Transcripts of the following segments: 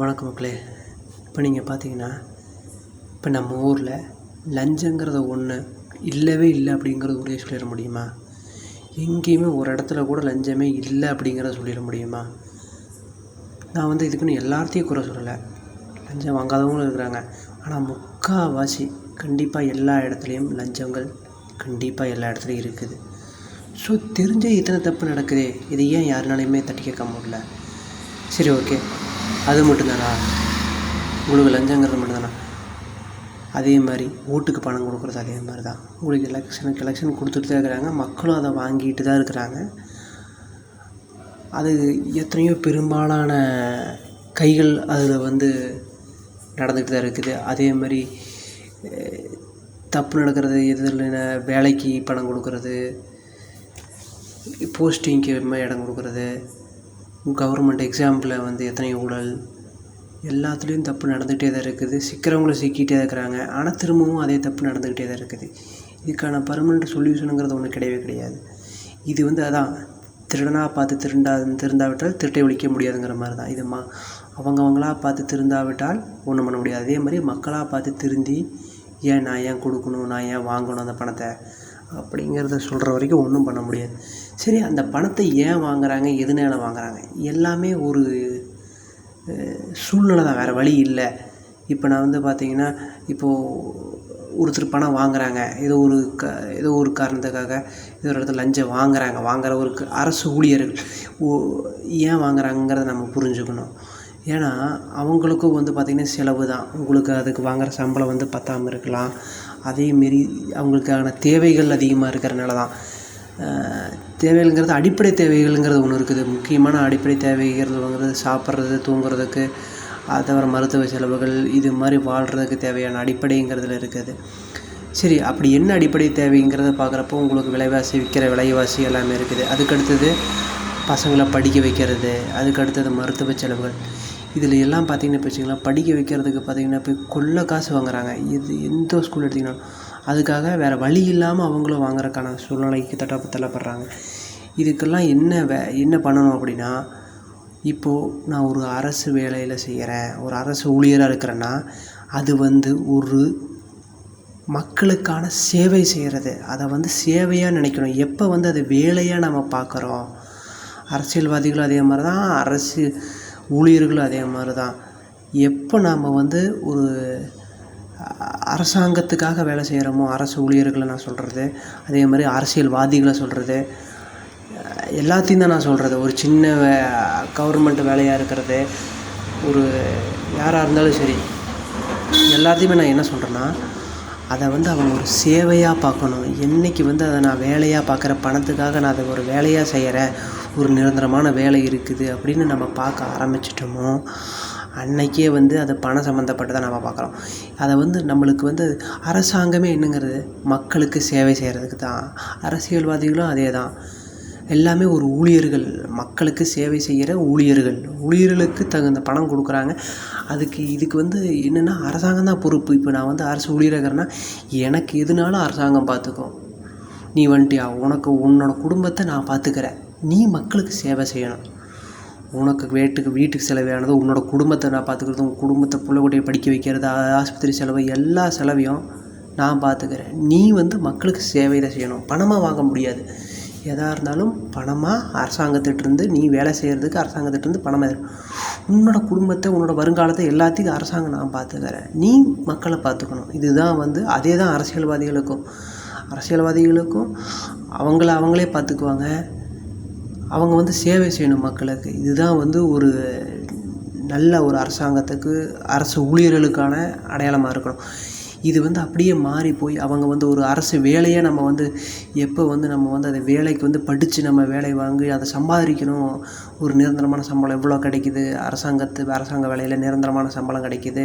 வணக்கம் மக்களே. இப்போ நீங்கள் பார்த்தீங்கன்னா இப்போ நம்ம ஊரில் லஞ்சங்கிறத ஒன்று இல்லவே இல்லை அப்படிங்கிறத உறுதியாக சொல்லிட முடியுமா? எங்கேயுமே ஒரு இடத்துல கூட லஞ்சமே இல்லை அப்படிங்கிறத சொல்லிட முடியுமா? நான் வந்து இதுக்குன்னு எல்லாத்தையும் குறை சொல்லலை. லஞ்சம் வாங்காதவங்களும் இருக்கிறாங்க. ஆனால் முக்கால்வாசி கண்டிப்பாக எல்லா இடத்துலையும் லஞ்சங்கள் கண்டிப்பாக எல்லா இடத்துலையும் இருக்குது. ஸோ தெரிஞ்ச இத்தனை தப்பு நடக்குதே. இதை ஏன் யாருனாலையுமே தட்டி கேட்க முடியல? சரி ஓகே அது மட்டும்தானா? உங்களுக்கு லஞ்சங்கிறது மட்டும்தானா? அதே மாதிரி ஓட்டுக்கு பணம் கொடுக்குறது அதே மாதிரி தான் உங்களுக்கு எலெக்ஷனுக்கு எலெக்ஷன் கொடுத்துட்டு தான் இருக்கிறாங்க. மக்களும் அதை வாங்கிட்டு தான் இருக்கிறாங்க. அது எத்தனையோ பெரும்பாலான கைகள் அதில் வந்து நடந்துக்கிட்டு தான் இருக்குது. அதே மாதிரி தப்பு நடக்கிறது எதில் வேலைக்கு பணம் கொடுக்கறது போஸ்டிங்க்கு இடம் கொடுக்கறது கவர்மெண்ட் எக்ஸாம்பிள் வந்து எத்தனை ஊழல்? எல்லாத்துலேயும் தப்பு நடந்துகிட்டே தான் இருக்குது. சிக்கிறவங்களும் சிக்கிட்டே தான் இருக்கிறாங்க. ஆனால் திரும்பவும் அதே தப்பு நடந்துக்கிட்டே தான் இருக்குது. இதுக்கான பர்மனெண்ட் சொல்யூஷனுங்கிறது ஒன்றும் கிடையவே கிடையாது. இது வந்து அதான் திருடனாக பார்த்து திருண்டா திருந்தாவிட்டால் திருட்டை ஒழிக்க முடியாதுங்கிற மாதிரி தான். இது மா அவங்கவங்களாக பார்த்து திருந்தாவிட்டால் ஒன்றும் பண்ண முடியாது. அதே மாதிரி மக்களாக பார்த்து திருந்தி ஏன் நான் ஏன் கொடுக்கணும் நான் ஏன் வாங்கணும் அந்த பணத்தை? அப்படிங்கிறத சொல்கிற வரைக்கும் ஒன்றும் பண்ண முடியாது. சரி அந்த பணத்தை ஏன் வாங்குறாங்க? எதனால வாங்குறாங்க? எல்லாமே ஒரு சூழ்நிலை தான். வேறு வழி இல்லை. இப்போ நான் வந்து பார்த்தீங்கன்னா இப்போது ஒருத்தர் பணம் வாங்குறாங்க. ஏதோ ஒரு க ஏதோ ஒரு காரணத்துக்காக ஏதோ ஒரு இடத்துல லஞ்சம் வாங்குறாங்க. வாங்குற ஒரு அரசு ஊழியர்கள். ஓ ஏன் வாங்குறாங்கிறத நம்ம புரிஞ்சுக்கணும். ஏன்னா அவங்களுக்கும் வந்து பார்த்திங்கன்னா செலவு தான். உங்களுக்கு அதுக்கு வாங்குற சம்பளம் வந்து பத்தாமல் இருக்கலாம். அதேமாரி அவங்களுக்கான தேவைகள் அதிகமாக இருக்கிறனால தான். தேவைகள்ங்கிறது அடிப்படை தேவைகள்ங்கிறது ஒன்று இருக்குது. முக்கியமான அடிப்படை தேவைகள்ங்கிறது சாப்பிட்றது தூங்குறதுக்கு அது தவிர மருத்துவ செலவுகள் இது மாதிரி வாழ்கிறதுக்கு தேவையான அடிப்படைங்கிறதுல இருக்குது. சரி அப்படி என்ன அடிப்படை தேவைங்கிறத பார்க்குறப்போ உங்களுக்கு விலைவாசி விற்கிற விலைவாசி எல்லாமே இருக்குது. அதுக்கடுத்தது பசங்களை படிக்க வைக்கிறது அதுக்கு அடுத்தது மருத்துவ செலவுகள். இதில் எல்லாம் பார்த்தீங்கன்னா இப்போ படிக்க வைக்கிறதுக்கு பார்த்தீங்கன்னா இப்போ கொள்ள காசு வாங்குறாங்க. இது எந்த ஸ்கூல் எடுத்திங்கனாலும் அதுக்காக வேறு வழி இல்லாமல் அவங்களும் வாங்குறதுக்கான சூழ்நிலைக்கு தட்ட தள்ளப்படுறாங்க இதுக்கெல்லாம் என்ன வே என்ன பண்ணணும் அப்படின்னா இப்போது நான் ஒரு அரசு வேலையில் செய்கிறேன் ஒரு அரசு ஊழியராக இருக்கிறேன்னா அது வந்து ஒரு மக்களுக்கான சேவை செய்கிறது அதை வந்து சேவையாக நினைக்கணும். எப்போ வந்து அது வேலையாக நம்ம பார்க்குறோம் அரசியல்வாதிகளும் அதே மாதிரி தான் அரசு ஊழியர்களும் அதே மாதிரி தான் எப்போ நாம் வந்து ஒரு அரசாங்கத்துக்காக வேலை செய்கிறோமோ அரசு ஊழியர்களை நான் சொல்கிறது அதே மாதிரி அரசியல்வாதிகளை சொல்கிறது எல்லாத்தையும் தான் நான் சொல்கிறது ஒரு சின்ன வே கவர்மெண்ட் வேலையாக இருக்கிறது ஒரு யாராக இருந்தாலும் சரி எல்லாத்தையுமே நான் என்ன சொல்கிறேன்னா அதை வந்து அவங்க ஒரு சேவையாக பார்க்கணும். என்னைக்கு வந்து அதை நான் வேலையாக பார்க்குற பணத்துக்காக நான் அதை ஒரு வேலையாக செய்கிறேன் ஒரு நிரந்தரமான வேலை இருக்குது அப்படின்னு நம்ம பார்க்க ஆரம்பிச்சிட்டோமோ அன்னைக்கே வந்து அது பணம் சம்மந்தப்பட்டதாக நம்ம பார்க்குறோம். அதை வந்து நம்மளுக்கு வந்து அரசாங்கமே என்னங்கிறது மக்களுக்கு சேவை செய்கிறதுக்கு தான். அரசியல்வாதிகளும் அதே தான். எல்லாமே ஒரு ஊழியர்கள் மக்களுக்கு சேவை செய்கிற ஊழியர்கள். ஊழியர்களுக்கு தகுந்த பணம் கொடுக்குறாங்க. அதுக்கு இதுக்கு வந்து என்னென்னா அரசாங்கம் தான் பொறுப்பு. இப்போ நான் வந்து அரசு ஊழியர்கிறேன்னா எனக்கு எதுனாலும் அரசாங்கம் பார்த்துக்கும். நீ வந்துட்டியா? உனக்கு உன்னோட குடும்பத்தை நான் பார்த்துக்கிறேன். நீ மக்களுக்கு சேவை செய்யணும். உனக்கு வீட்டுக்கு வீட்டுக்கு செலவானது உன்னோட குடும்பத்தை நான் பார்த்துக்கிறது உன் குடும்பத்தை பிள்ளைக்குட்டியை படிக்க வைக்கிறது ஆஸ்பத்திரி செலவு எல்லா செலவையும் நான் பார்த்துக்கிறேன். நீ வந்து மக்களுக்கு சேவை தான் செய்யணும். பணமாக வாங்க முடியாது. எதாக இருந்தாலும் பணமாக அரசாங்கத்திட்டிருந்து நீ வேலை செய்கிறதுக்கு அரசாங்கத்திட்டிருந்து பணமாக உன்னோட குடும்பத்தை உன்னோட வருங்காலத்தை எல்லாத்தையும் அரசாங்கம் நான் பார்த்துக்கிறேன். நீ மக்களை பார்த்துக்கணும். இதுதான் வந்து அதே தான் அரசியல்வாதிகளுக்கும். அரசியல்வாதிகளுக்கும் அவங்கள அவங்களே பார்த்துக்குவாங்க. அவங்க வந்து சேவை செய்யணும் மக்களுக்கு. இதுதான் வந்து ஒரு நல்ல ஒரு அரசாங்கத்துக்கு அரசு ஊழியர்களுக்கான அடையாளமாக இருக்கணும். இது வந்து அப்படியே மாறி போய் அவங்க வந்து ஒரு அரசு வேலையை நம்ம வந்து எப்போ வந்து நம்ம வந்து அதை வேலைக்கு வந்து படித்து நம்ம வேலை வாங்கி அதை சம்பாதிக்கணும். ஒரு நிரந்தரமான சம்பளம் எவ்வளோ கிடைக்குது? அரசாங்கத்து அரசாங்க வேலையில் நிரந்தரமான சம்பளம் கிடைக்குது.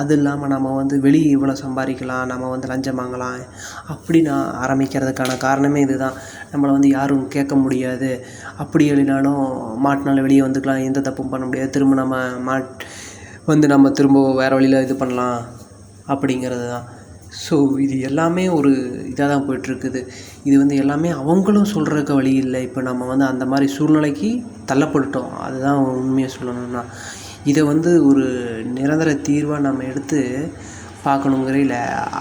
அது இல்லாமல் நம்ம வந்து வெளியே இவ்வளோ சம்பாதிக்கலாம் நம்ம வந்து லஞ்சம் வாங்கலாம் அப்படி நான் ஆரம்பிக்கிறதுக்கான காரணமே இதுதான். நம்மளை வந்து யாரும் கேட்க முடியாது. அப்படி எழுதினாலும் மாட்டினாலும் வெளியே வந்துக்கலாம். எந்த தப்பும் பண்ண முடியாது. திரும்ப நம்ம மாட் வந்து நம்ம திரும்ப வேறு வழியில் இது பண்ணலாம். அப்படிங்கிறது தான் ஸோ இது எல்லாமே ஒரு இதாக தான் போயிட்டுருக்குது. இது வந்து எல்லாமே அவங்களும் சொல்கிறதுக்கு வழி இல்லை. இப்போ நம்ம வந்து அந்த மாதிரி சூழ்நிலைக்கு தள்ளப்பட்டுட்டோம். அதுதான் உண்மையை சொல்லணும்னா. இதை வந்து ஒரு நிரந்தர தீர்வாக நம்ம எடுத்து பார்க்கணுங்கையில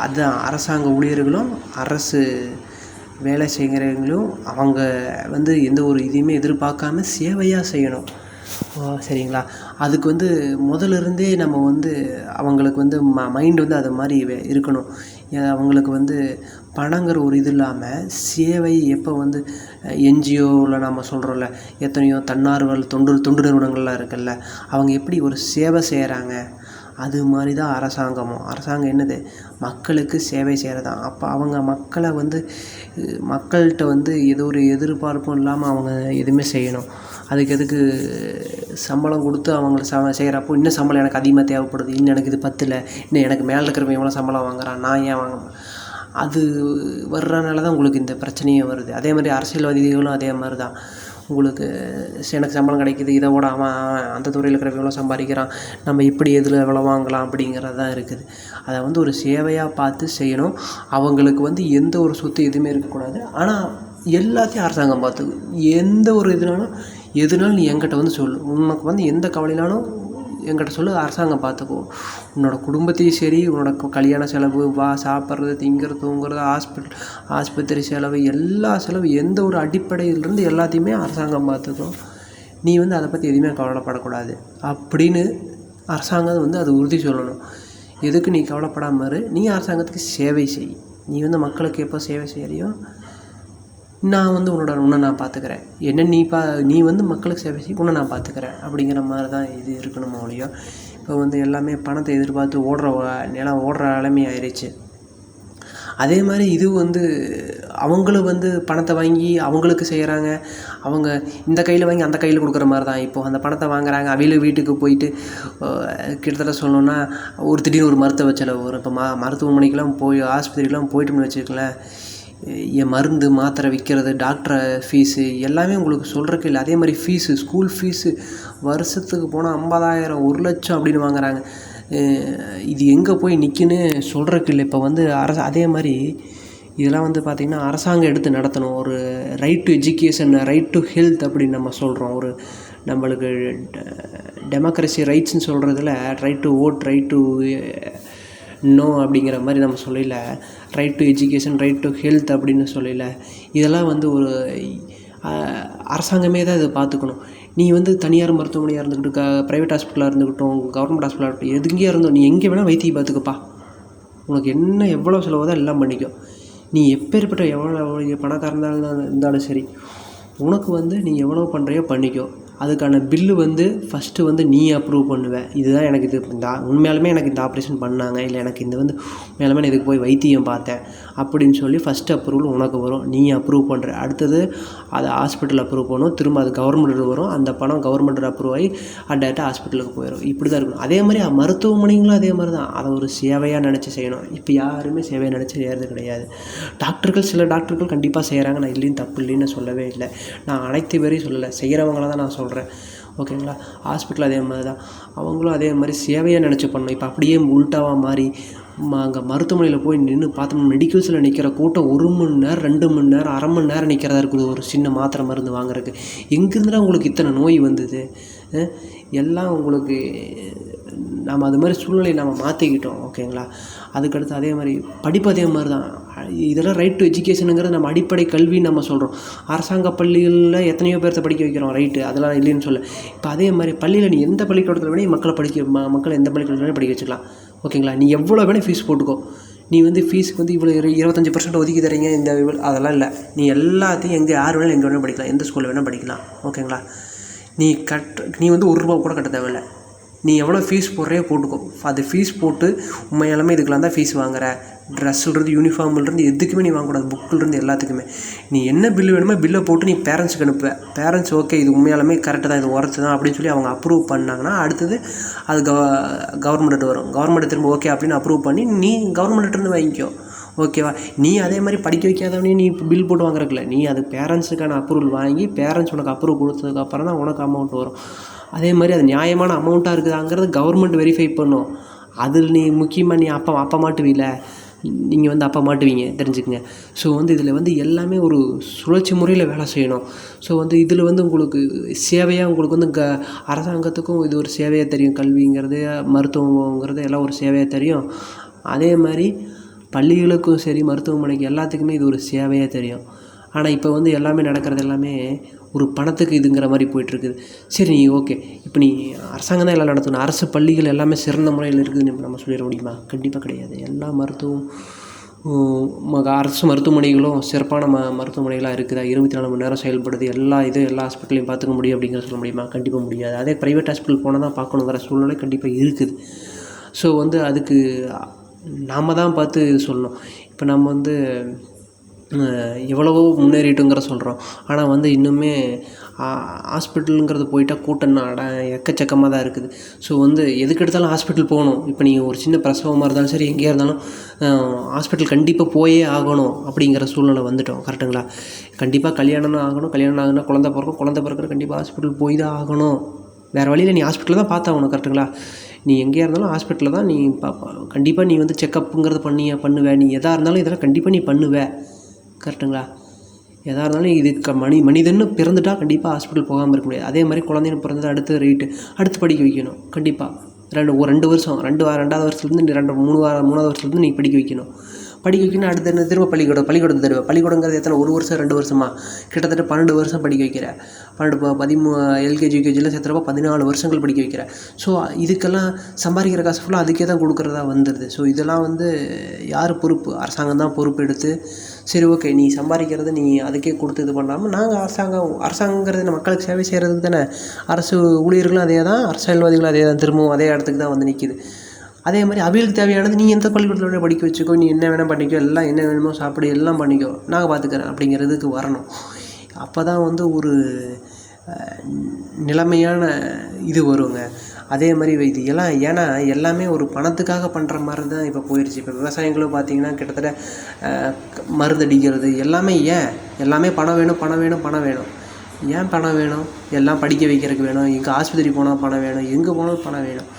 அதுதான் அரசாங்க ஊழியர்களும் அரசு வேலை செய்கிறவங்களும் அவங்க வந்து எந்த ஒரு இதையுமே எதிர்பார்க்காம சேவையாக செய்யணும். சரிங்களா. அதுக்கு வந்து முதல்ல இருந்தே நம்ம வந்து அவங்களுக்கு வந்து ம மைண்ட் வந்து அது மாதிரி வே இருக்கணும். அவங்களுக்கு வந்து பணங்கிற ஒரு இது இல்லாமல் சேவை எப்போ வந்து என்ஜிஓவில் நம்ம சொல்கிறோம்ல எத்தனையோ தன்னார்வல் தொண்டு தொண்டு நிறுவனங்கள்லாம் இருக்குல்ல அவங்க எப்படி ஒரு சேவை செய்கிறாங்க அது மாதிரி தான் அரசாங்கமும். அரசாங்கம் என்னது? மக்களுக்கு சேவை செய்கிறது அப்போ அவங்க மக்களை வந்து மக்கள்கிட்ட வந்து ஏதோ ஒரு எதிர்பார்ப்பும் இல்லாமல் அவங்க எதுவுமே செய்யணும். அதுக்கு எதுக்கு சம்பளம் கொடுத்து அவங்கள ச செய்கிறப்போ இன்னும் சம்பளம் எனக்கு அதிகமாக தேவைப்படுது இன்னும் எனக்கு இது பத்தலை இன்னும் எனக்கு மேலே இருக்கிறவன் எவ்வளோ சம்பளம் வாங்குறான் நான் ஏன் வாங்க அது வர்றதுனால தான் உங்களுக்கு இந்த பிரச்சனையே வருது. அதே மாதிரி அரசியல்வாதிகளும் அதே மாதிரி தான் உங்களுக்கு எனக்கு சம்பளம் கிடைக்கிது இதை விட அவன் அந்த துறையில் இருக்கிற எவ்வளோ சம்பாதிக்கிறான் நம்ம இப்படி எதில் எவ்வளோ வாங்கலாம் அப்படிங்கிறது தான் இருக்குது. அதை வந்து ஒரு சேவையாக பார்த்து செய்யணும். அவங்களுக்கு வந்து எந்த ஒரு சொத்து எதுவுமே இருக்கக்கூடாது. ஆனால் எல்லாத்தையும் அரசாங்கம் பார்த்துக்கும் எந்த ஒரு இதுனாலும் எதுனாலும் நீ என்கிட்ட வந்து சொல் உனக்கு வந்து எந்த கவலைனாலும் என்கிட்ட சொல்லு அரசாங்கம் பார்த்துக்கும். உன்னோட குடும்பத்தையும் சரி உன்னோட கல்யாண செலவு வா சாப்பிட்றது திங்கிறது தூங்குறது ஹாஸ்பிட்டல் ஆஸ்பத்திரி செலவு எல்லா செலவு எந்த ஒரு அடிப்படையிலிருந்து எல்லாத்தையுமே அரசாங்கம் பார்த்துக்கும். நீ வந்து அதை பற்றி எதுவுமே கவலைப்படக்கூடாது. அப்படின்னு அரசாங்கம் வந்து அது உறுதி சொல்லணும். எதுக்கு நீ கவலைப்படாமல் இரு. நீ அரசாங்கத்துக்கு சேவை செய். நீ வந்து மக்களுக்கு எப்போ சேவை செய்கிறியோ நான் வந்து உன்னோட உன்னை நான் பார்த்துக்கிறேன் என்ன நீ பா நீ வந்து மக்களுக்கு சேவை செய் உன்னை நான் பார்த்துக்கிறேன் அப்படிங்கிற மாதிரி தான் இது இருக்கணுமோ ஒழியோ இப்போ வந்து எல்லாமே பணத்தை எதிர்பார்த்து ஓடுற நிலம் ஓடுற நிலைமை ஆயிடுச்சு அதே மாதிரி இது வந்து அவங்களும் வந்து பணத்தை வாங்கி அவங்களுக்கு செய்கிறாங்க அவங்க இந்த கையில் வாங்கி அந்த கையில் கொடுக்குற மாதிரி தான் இப்போது அந்த பணத்தை வாங்குறாங்க அவில வீட்டுக்கு போயிட்டு கிட்டத்தட்ட சொல்லணுன்னா ஒரு திடீர்னு ஒரு மருத்துவ செலவு வரும். இப்போ ம மருத்துவமனைக்கெலாம் போய் ஆஸ்பத்திரிக்கெலாம் போயிட்டோம்னு வச்சுக்கங்களேன். மருந்து மாத்திரை விற்கிறது டாக்டரை ஃபீஸு எல்லாமே உங்களுக்கு சொல்கிறக்கு இல்லை. அதே மாதிரி ஃபீஸு ஸ்கூல் ஃபீஸு வருஷத்துக்கு போனால் ஐம்பதாயிரம் ஒரு லட்சம் அப்படின்னு வாங்குறாங்க. இது எங்கே போய் நிற்குன்னு சொல்கிறக்கு இல்லை. இப்போ வந்து அரசு அதே மாதிரி இதெல்லாம் வந்து பார்த்திங்கன்னா அரசாங்கம் எடுத்து நடத்தணும். ஒரு right to education right to health அப்படின்னு நம்ம சொல்கிறோம் ஒரு நம்மளுக்கு டெமோக்ரஸி ரைட்ஸ்னு சொல்கிறதுல right to vote right to know அப்படிங்கிற மாதிரி நம்ம சொல்லல. Right to education right to health அப்படின்னு சொல்லல. இதெல்லாம் வந்து ஒரு அரசாங்கமே தான் இதை பார்த்துக்கணும். நீ வந்து தனியார் மருத்துவமனையாக இருந்துக்கிட்டு க ப்ரைவேட் ஹாஸ்பிட்டலாக இருந்துக்கிட்டும் கவர்மெண்ட் ஹாஸ்பிட்டலாக இருக்கட்டும் எதுங்கேயா இருந்தோம் நீ எங்கே வேணால் வைத்திய பார்த்துக்கப்பா. உனக்கு என்ன எவ்வளோ செலவோ தான் எல்லாம் பண்ணிக்கோ. நீ எப்பேற்பட்ட எவ்வளோ எவ்வளோ பணக்காரனாக இருந்தாலும் இருந்தாலும் சரி உனக்கு வந்து நீ எவ்வளோ பண்ணுறியோ பண்ணிக்கோ. அதுக்கான பில்லு வந்து ஃபஸ்ட்டு வந்து நீ அப்ரூவ் பண்ணுவ. இதுதான் எனக்கு இது இந்த உண்மையாலுமே எனக்கு இந்த ஆப்ரேஷன் பண்ணாங்க. இல்லை எனக்கு இந்த வந்து உண்மையாலுமே நான் இதுக்கு போய் வைத்தியம் பார்த்தேன். அப்படின்னு சொல்லி ஃபஸ்ட் அப்ரூவல் உனக்கு வரும். நீ அப்ரூவ் பண்ணுற அடுத்தது அதை ஹாஸ்பிட்டல் அப்ரூவ் பண்ணும். திரும்ப அது கவர்மெண்ட்டில் வரும். அந்த பணம் கவர்மெண்ட்டில் அப்ரூவ் ஆகி அது டேரெக்டாக ஹாஸ்பிட்டலுக்கு போயிடும் இப்படி தான் இருக்கணும். அதே மாதிரி மருத்துவமனைகளும் அதே மாதிரி தான் அதை ஒரு சேவையாக நினச்சி செய்யணும். இப்போ யாருமே சேவையை நினச்சி செய்கிறது கிடையாது. டாக்டர்கள் சில டாக்டர்கள் கண்டிப்பாக செய்கிறாங்க நான் இல்லைன்னு தப்பு இல்லைன்னு சொல்லவே இல்லை. நான் அனைத்து பேரையும் சொல்லலை. செய்கிறவங்கள தான் நான் சொல்கிறேன் சொல்கிறேன் ஓகேங்களா? ஹாஸ்பிட்டல் அதே மாதிரி தான் அவங்களும் அதே மாதிரி சேவையாக நினச்சி பண்ணணும். இப்போ அப்படியே உள்டாவாக மாறி அங்கே மருத்துவமனையில் போய் நின்று பார்த்தோம்னா மெடிக்கல்ஸில் நிற்கிற கூட்டம் ஒரு மணி நேரம் ரெண்டு மணி நேரம் அரை மணி நேரம் நிற்கிறதா இருக்குது. ஒரு சின்ன மாத்திரை மருந்து வாங்குறதுக்கு. எங்கேருந்துடா உங்களுக்கு இத்தனை நோய் வந்தது? எல்லாம் உங்களுக்கு நம்ம அது மாதிரி சூழ்நிலையை நம்ம மாற்றிக்கிட்டோம் ஓகேங்களா? அதுக்கடுத்து அதே மாதிரி படிப்பு அதே மாதிரி தான் இதெல்லாம் ரைட் டு எஜுகேஷனுங்கிறது நம்ம அடிப்படை கல்வின்னு நம்ம சொல்கிறோம் அரசாங்க பள்ளிகளில் எத்தனையோ பேர்த்த படிக்க வைக்கிறோம் ரைட்டு அதெல்லாம் இல்லைன்னு சொல்ல இப்போ அதே மாதிரி பள்ளியில் நீ எந்த பள்ளிக்கூடத்தில் வேணா மக்களை படிக்க மக்களை எந்த பள்ளிக்கூடத்தில் வேணால் படிக்க வச்சுக்கலாம். ஓகேங்களா? நீ எவ்வளோ வேணால் ஃபீஸ் போட்டுக்கோ. நீ வந்து ஃபீஸுக்கு வந்து இவ்வளோ இரு இருபத்தஞ்சி பர்சன்ட் ஒதுக்கி தரீங்க இந்த அதெல்லாம் இல்லை. நீ எல்லாத்தையும் எங்கே யார் வேணாலும் எங்கே வேணாலும் படிக்கலாம். எந்த ஸ்கூலில் வேணால் படிக்கலாம். ஓகேங்களா? நீ கட் நீ வந்து ஒரு ரூபா கூட கட்ட தேவையில்ல. நீ எவ்வளோ ஃபீஸ் போடுறியோ போட்டுக்கோ. அது ஃபீஸ் போட்டு உண்மையாலுமே இதுக்கெல்லாம் தான் ஃபீஸ் வாங்குற. ட்ரெஸ்ஸுலேருந்து யூனிஃபார்ம்லேருந்து எதுக்குமே நீ வாங்கக்கூடாது. புக்கிலேருந்து எல்லாத்துக்குமே. நீ என்ன பில்லு வேணுமோ பில்லை போட்டு நீ பேரண்ட்ஸுக்கு அனுப்புவ. பேரண்ட்ஸ் ஓகே இது உண்மையாலுமே கரெக்டாக தான் இது ஒர்த்து தான் அப்படின்னு சொல்லி அவங்க அப்ரூவ் பண்ணாங்கன்னா அடுத்தது அது கவ கவர்மெண்ட்டு வரும். கவர்மெண்ட் திரும்ப ஓகே அப்படின்னு அப்ரூவ் பண்ணி நீ கவர்மெண்ட்டிருந்து வாங்கிக்கோ. ஓகேவா நீ அதே மாதிரி படிக்க வைக்காதவனே நீ பில் போட்டு வாங்குறதுல நீ அது பேரண்ட்ஸுக்கான அப்ரூவல் வாங்கி பேரண்ட்ஸ் உனக்கு அப்ரூவ் கொடுத்ததுக்கப்புறம் தான் உனக்கு அமௌண்ட் வரும். அதே மாதிரி அது நியாயமான அமௌண்ட்டாக இருக்குதாங்கிறது கவர்மெண்ட் வெரிஃபை பண்ணும். அதில் நீ முக்கியமாக நீ அப்பா அப்பா மாட்டுவீல? நீங்கள் வந்து அப்போ மாட்டுவீங்க தெரிஞ்சுக்கங்க. ஸோ வந்து இதில் வந்து எல்லாமே ஒரு சுழற்சி முறையில் வேலை செய்யணும். ஸோ வந்து இதில் வந்து உங்களுக்கு சேவையாக உங்களுக்கு வந்து க அரசாங்கத்துக்கும் இது ஒரு சேவையாக தெரியும். கல்விங்கிறது மருத்துவங்கிறது எல்லாம் ஒரு சேவையாக தெரியும். அதே மாதிரி பள்ளிகளுக்கும் சரி மருத்துவமனைக்கு எல்லாத்துக்குமே இது ஒரு சேவையாக தெரியும். ஆனால் இப்போ வந்து எல்லாமே நடக்கிறது எல்லாமே ஒரு பணத்துக்கு இதுங்கிற மாதிரி போயிட்டுருக்குது. சரி நீ ஓகே. இப்போ நீ அரசாங்கம் தான் எல்லாம் நடத்தணும். அரசு பள்ளிகள் எல்லாமே சிறந்த முறையில் இருக்குதுன்னு இப்போ நம்ம சொல்லிட முடியுமா? கண்டிப்பாக கிடையாது. எல்லா மருத்துவம் அரசு மருத்துவமனைகளும் சிறப்பான ம மருத்துவமனைகளாக இருக்குதா? இருபத்தி நாலு மணி நேரம் செயல்படுது. எல்லா இது எல்லா ஹாஸ்பிட்டலையும் பார்த்துக்க முடியும் அப்படிங்கிற சொல்ல முடியுமா? கண்டிப்பாக முடியாது. அதே ப்ரைவேட் ஹாஸ்பிட்டல் போனால் தான் பார்க்கணுங்கிற சூழ்நிலை கண்டிப்பாக இருக்குது. ஸோ வந்து அதுக்கு நாம் தான் பார்த்து சொல்லணும். இப்போ நம்ம வந்து எவ்வளவோ முன்னேறிட்டுங்கிற சொல்கிறோம் ஆனால் வந்து இன்னுமே ஹாஸ்பிட்டலுங்கிறது போயிட்டால் கூட்டம் அட எக்கச்சக்கமாக தான் இருக்குது. ஸோ வந்து எதுக்கு எடுத்தாலும் ஹாஸ்பிட்டல் போகணும். இப்போ நீங்கள் ஒரு சின்ன பிரசவமாக இருந்தாலும் சரி எங்கேயா இருந்தாலும் ஹாஸ்பிட்டல் கண்டிப்பாக போயே ஆகணும் அப்படிங்கிற சூழ்நிலை வந்துட்டோம். கரெக்டுங்களா கண்டிப்பாக கல்யாணம்னு ஆகணும். கல்யாணம் ஆகுனா குழந்த பிறக்கும். குழந்த பிறக்கிற கண்டிப்பாக ஹாஸ்பிட்டல் போய் தான் ஆகணும். வேறு வழியில் நீ ஹாஸ்பிட்டலில் தான் பார்த்தாகணும் கரெக்டுங்களா நீ எங்கேயா இருந்தாலும் ஹாஸ்பிட்டலில் தான் நீ பா கண்டிப்பாக நீ வந்து செக்கப்புங்கிறது பண்ணிய பண்ணுவேன் நீ எதாக இருந்தாலும் இதெல்லாம் கண்டிப்பாக நீ பண்ணுவ. கரெக்டுங்களா? எதாக இருந்தாலும் இது க மனி மனிதன்னு பிறந்துட்டால் கண்டிப்பாக ஹாஸ்பிட்டல் போகாமல் இருக்க முடியாது. அதே மாதிரி குழந்தைன்னு பிறந்தது அடுத்து ரைட்டு அடுத்து படிக்க வைக்கணும். கண்டிப்பாக ரெண்டு ஒரு ரெண்டு வருஷம் ரெண்டு வாரம் ரெண்டாவது வருஷத்துலேருந்து ரெண்டு மூணு வாரம் மூணாவது வருஷத்துலேருந்து நீங்கள் படிக்க வைக்கணும். படிக்க வைக்கணும் அடுத்து என்ன திரும்ப பள்ளிக்கூடம் பள்ளிக்கூடம் தருவ. பள்ளிக்கூடங்கிறது எத்தனை ஒரு வருஷம் ரெண்டு வருஷமா? கிட்டத்தட்ட பன்னெண்டு வருஷம் படிக்க வைக்கிற. பன்னெண்டு ப பதிமூ எல்கேஜி யூகேஜியில் சேர்த்துறப்ப பதினாலு வருஷங்கள் படிக்க வைக்கிற. ஸோ இதுக்கெல்லாம் சம்பாதிக்கிற காசு ஃபுல்லாக அதுக்கே தான் கொடுக்குறதா வந்துடுது ஸோ இதெல்லாம் வந்து யார் பொறுப்பு? அரசாங்கம் தான் பொறுப்பு எடுத்து சரி ஓகே நீ சம்பாதிக்கிறது நீ அதுக்கே கொடுத்து இது பண்ணாமல் நாங்கள் அரசாங்கம் அரசாங்கங்கிறது மக்களுக்கு சேவை செய்கிறதுக்கு தானே அரசு ஊழியர்களும் அதே தான் அரசியல்வாதிகளும் அதே தான் திரும்பவும் அதே இடத்துக்கு தான் வந்து நிற்கிது அதே மாதிரி அவிகளுக்கு தேவையானது நீ எந்த பள்ளிக்கூடத்தில் வேணால் படிக்க வச்சுக்கோ நீ என்ன வேணால் பண்ணிக்கோ எல்லாம் என்ன வேணுமோ சாப்பிடு எல்லாம் பண்ணிக்கோ. நாங்கள் பார்த்துக்கிறேன் அப்படிங்கிறதுக்கு வரணும். அப்போ தான் வந்து ஒரு நிலைமையான இது வருங்க. அதே மாதிரி இது எல்லாம் ஏன்னா எல்லாமே ஒரு பணத்துக்காக பண்ணுற மாதிரி தான் இப்போ போயிடுச்சு இப்போ விவசாயங்களும் பார்த்தீங்கன்னா கிட்டத்தட்ட மருந்தடிக்கிறது எல்லாமே ஏன்? எல்லாமே பணம் வேணும் பணம் வேணும் பணம் வேணும். ஏன் பணம் வேணும்? எல்லாம் படிக்க வைக்கிறதுக்கு வேணும். எங்கே ஆஸ்பத்திரி போனால் பணம் வேணும் எங்கே போனாலும் பணம் வேணும்.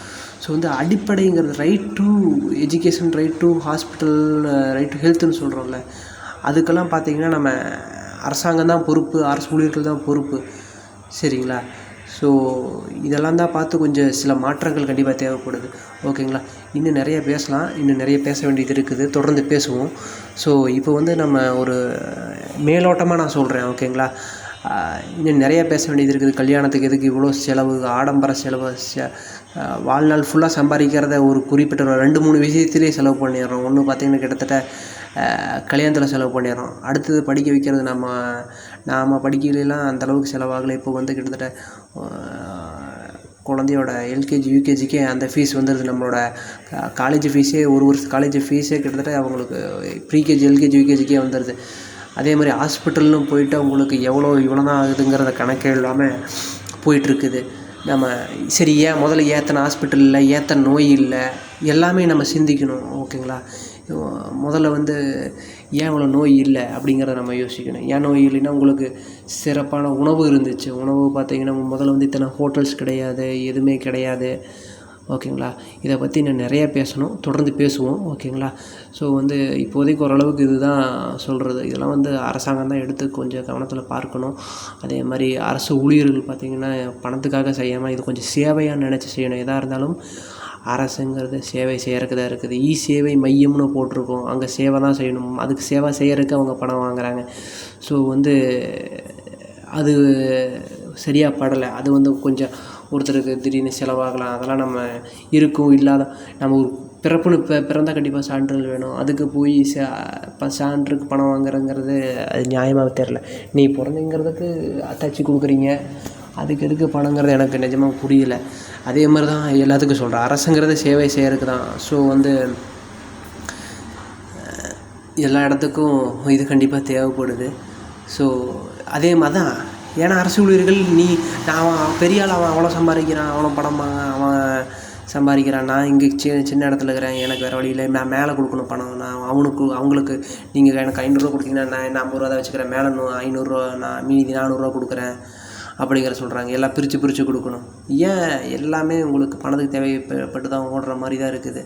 ஸோ வந்து அடிப்படைங்கிறது right to education right to hospital right to ஹெல்த்துன்னு சொல்கிறோம்ல அதுக்கெல்லாம் பார்த்தீங்கன்னா நம்ம அரசாங்கம் தான் பொறுப்பு அரசு ஊழியர்கள் தான் பொறுப்பு. சரிங்களா? ஸோ இதெல்லாம் தான் பார்த்து கொஞ்சம் சில மாற்றங்கள் கண்டிப்பாக தேவைப்படுது. ஓகேங்களா இன்னும் நிறைய பேசலாம். இன்னும் நிறைய பேச வேண்டியது இருக்குது. தொடர்ந்து பேசுவோம். ஸோ இப்போ வந்து நம்ம ஒரு மேலோட்டமாக நான் சொல்கிறேன் ஓகேங்களா இன்னும் நிறைய பேச வேண்டியது இருக்குது. கல்யாணத்துக்கு எதுக்கு இவ்வளோ செலவு ஆடம்பர செலவு செ- வாழ்நாள் ஃபுல்லாக சம்பாதிக்கிறத ஒரு குறிப்பிட்ட ஒரு ரெண்டு மூணு விஷயத்திலே செலவு பண்ணிடுறோம். ஒன்று பார்த்திங்கன்னா கிட்டத்தட்ட கல்யாணத்தில் செலவு பண்ணிடுறோம். அடுத்தது படிக்க வைக்கிறது நம்ம நாம் படிக்கையிலலாம் அந்தளவுக்கு செலவாகல செலவாகலை. இப்போ வந்து கிட்டத்தட்ட குழந்தையோட எல்கேஜி யூகேஜிக்கே அந்த ஃபீஸ் வந்துடுது நம்மளோட காலேஜ் ஃபீஸே ஒரு வருஷம் காலேஜ் ஃபீஸே கிட்டத்தட்ட அவங்களுக்கு ப்ரீகேஜி எல்கேஜி யூகேஜிக்கே வந்துடுது அதே மாதிரி ஹாஸ்பிட்டல்னு போயிட்டு அவங்களுக்கு எவ்வளோ இவ்வளோ தான் ஆகுதுங்கிறத கணக்கே இல்லாமல் போயிட்டுருக்குது நம்ம சரி ஏன் முதல்ல ஏத்தனை ஹாஸ்பிட்டல் இல்லை ஏத்தனை நோய் இல்லை எல்லாமே நம்ம சிந்திக்கணும் ஓகேங்களா? முதல்ல வந்து ஏன் இவ்வளோ நோய் இல்லை அப்படிங்கிறத நம்ம யோசிக்கணும். ஏன் நோய் இல்லைன்னா உங்களுக்கு சிறப்பான உணவு இருந்துச்சு. உணவு பார்த்தீங்கன்னா முதல்ல வந்து இத்தனை ஹோட்டல்ஸ் கிடையாது எதுவுமே கிடையாது. ஓகேங்களா? இதை பற்றி நான் நிறைய பேசணும். தொடர்ந்து பேசுவோம். ஓகேங்களா? ஸோ வந்து இப்போதைக்கு ஓரளவுக்கு இதுதான் சொல்கிறது இதெல்லாம் வந்து அரசாங்கம் தான் எடுத்து கொஞ்சம் கவனத்தில் பார்க்கணும். அதே மாதிரி அரசு ஊழியர்கள் பார்த்திங்கன்னா பணத்துக்காக செய்யாமல் இது கொஞ்சம் சேவையாக நினச்சி செய்யணும். எதாக இருந்தாலும் அரசுங்கிறது சேவை செய்கிறதுக்கு தான் இருக்குது. இ சேவை மையம்னு போட்டிருக்கோம். அங்கே சேவை தான் செய்யணும். அதுக்கு சேவை செய்கிறதுக்கு அவங்க பணம் வாங்குறாங்க. ஸோ வந்து அது சரியாக படலை. அது வந்து கொஞ்சம் ஒருத்தருக்கு திடீர்னு செலவாகலாம் அதெல்லாம் நம்ம இருக்கும் இல்லாத நம்ம ஒரு பிறப்புன்னு இப்போ பிறந்தால் கண்டிப்பாக சான்றிதழ் வேணும். அதுக்கு போய் சா இப்போ சான்றுக்கு பணம் வாங்குறங்கிறது அது நியாயமாக தெரில நீ பிறந்தங்கிறதுக்கு தச்சு கொடுக்குறீங்க அதுக்கு எதுக்கு பணங்கிறது எனக்கு நிஜமாக புரியல. அதே மாதிரி தான் எல்லாத்துக்கும் சொல்கிறேன் அரசுங்கிறது சேவை செய்கிறதுக்கு தான். ஸோ வந்து எல்லா இடத்துக்கும் இது கண்டிப்பாக தேவைப்படுது. ஸோ அதே மாதிரி தான் ஏன்னா அரசு ஊழியர்கள் நீ நான் அவன் பெரிய ஆள் அவன் அவ்வளோ சம்பாதிக்கிறான் அவ்வளோ பணம் அவன் சம்பாதிக்கிறான். நான் இங்கே சி சின்ன இடத்துல இருக்கிறேன் எனக்கு வேறு வழி இல்லை. நான் மேலே கொடுக்கணும் பணம். நான் அவனுக்கு அவங்களுக்கு நீங்கள் எனக்கு ஐநூறுரூவா கொடுத்தீங்கன்னா நான் என்ன ஐம்பது ரூபா தான் வச்சுக்கிறேன். மேலே ஐநூறுரூவா நான் மீதி நானூறுரூவா கொடுக்குறேன். அப்படிங்கிற சொல்கிறாங்க எல்லாம் பிரித்து பிரித்து கொடுக்கணும். ஏன்? எல்லாமே உங்களுக்கு பணத்துக்கு தேவைப்பட்டு தான் ஓடுற மாதிரி தான் இருக்குது.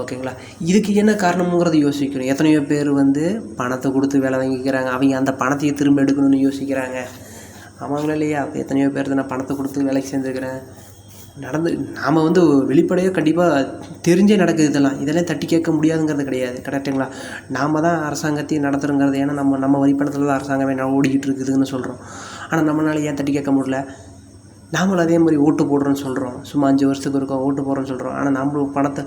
ஓகேங்களா? இதுக்கு என்ன காரணமுங்கிறத யோசிக்கணும். எத்தனையோ பேர் வந்து பணத்தை கொடுத்து வேலை வாங்கிக்கிறாங்க. அவங்க அந்த பணத்தையே திரும்ப எடுக்கணும்னு யோசிக்கிறாங்க. ஆமாங்களா இல்லையா அப்போ எத்தனையோ பேர் நான் பணத்தை கொடுத்து வேலைக்கு சேர்ந்துருக்கிறேன். நடந்து நாம் வந்து வெளிப்படையாக கண்டிப்பாக தெரிஞ்சே நடக்குது இதெல்லாம். இதெல்லாம் தட்டி கேட்க முடியாதுங்கிறது கிடையாது. கரெக்டுங்களா நாம் தான் அரசாங்கத்தையும் நடத்துகிறோங்கிறது ஏன்னா நம்ம நம்ம வரிப்பணத்தில் தான் அரசாங்கமே நான் ஓடிக்கிட்டு இருக்குதுன்னு சொல்கிறோம் ஆனால் நம்மளால ஏன் தட்டி கேட்க முடியல? நாமளும் அதே மாதிரி ஓட்டு போடுறோன்னு சொல்கிறோம் சும்மா அஞ்சு வருஷத்துக்கு இருக்கோம் ஓட்டு போடுறோன்னு சொல்கிறோம் ஆனால் நம்மளும் பணத்தை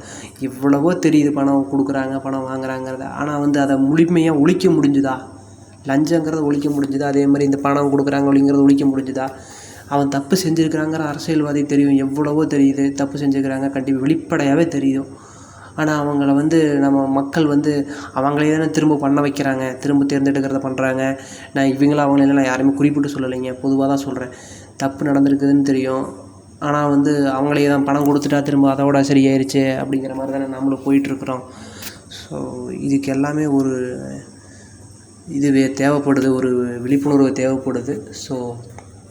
எவ்வளவோ தெரியுது. பணம் கொடுக்குறாங்க பணம் வாங்குறாங்கிறத. ஆனால் வந்து அதை முழுமையாக ஒழிக்க முடிஞ்சுதா? லஞ்சங்கிறத ஒழிக்க முடிஞ்சுதா? அதே மாதிரி இந்த பணம் கொடுக்குறாங்க அப்படிங்கிறது ஒழிக்க முடிஞ்சுதா? அவன் தப்பு செஞ்சுருக்கிறாங்கிற அரசியல்வாதி தெரியும். எவ்வளவோ தெரியுது. தப்பு செஞ்சுருக்கிறாங்க. கண்டிப்பாக வெளிப்படையாகவே தெரியும். ஆனால் அவங்கள வந்து நம்ம மக்கள் வந்து அவங்களே தானே திரும்ப பண்ண வைக்கிறாங்க. திரும்ப தேர்ந்தெடுக்கிறத பண்ணுறாங்க நான் இவங்கள அவங்கள நான் யாருமே குறிப்பிட்டு சொல்லலைங்க. பொதுவாக தான் சொல்கிறேன் தப்பு நடந்திருக்குதுன்னு தெரியும். ஆனால் வந்து அவங்களே தான் பணம் கொடுத்துட்டா திரும்ப அதோட சரியாயிருச்சு அப்படிங்கிற மாதிரி தானே நம்மளும் போயிட்டுருக்குறோம் ஸோ இதுக்கு எல்லாமே ஒரு இதுவே தேவைப்படுது ஒரு விழிப்புணர்வு தேவைப்படுது. ஸோ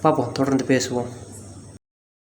பார்ப்போம் தொடர்ந்து பேசுவோம்.